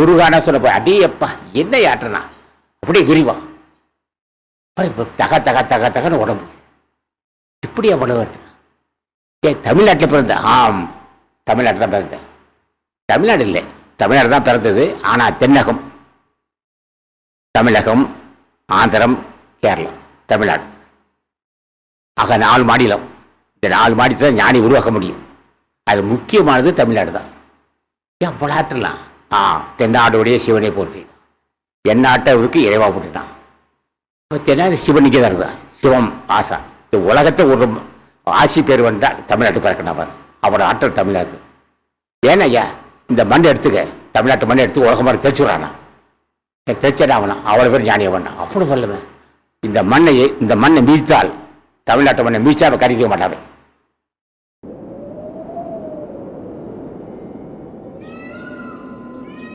உருகானா சொன்ன அடி அப்பா என்ன ஆட்டுனா அப்படியே விரிவான். இப்ப தக தக தக தகன்னு உடம்பு. இப்படி அவ்வளவு ஏன் தமிழ்நாட்டில் பிறந்த? ஆம் தமிழ்நாட்டில் தான் பிறந்தேன் தமிழ்நாடு இல்லை தமிழ்நாடு தான் பிறந்தது ஆனால் தென்னகம். தமிழகம் ஆந்திரம் கேரளம் தமிழ்நாடு. ஆக நாலு மாநிலம். இந்த நாலு மாநிலத்தை தான் ஞானி உருவாக்க முடியும். அது முக்கியமானது தமிழ்நாடு தான். ஏன் விளையாட்டுலாம் ஆ தென்னாடுடைய சிவனை போற்றி. எந்நாட்டவருக்கு இறைவா போட்டுட்டான் இப்போ தென்னாடு சிவனுக்கு தான் இருக்குதா சிவம் ஆசா. இந்த உலகத்தை ஒரு ஆசி பேர் வந்தால் தமிழ்நாட்டு பிறக்கணும் அவர் அவரோட ஆற்றல் தமிழ்நாட்டு. ஏன்னா ஐயா? இந்த மண் எடுத்துக்க. தமிழ்நாட்டு மண் எடுத்து உலக மாதிரி தைச்சுடுறானா தைச்சடா அவனா? அவ்வளோ பேர் ஞானி அவனா. அவ்வளோ சொல்லுவேன் இந்த மண்ணை இந்த மண்ணை மீழ்த்தால் தமிழ்நாட்டு மண்ணை மீழ்ச்சா அவன் கருதிக்க மாட்டாவே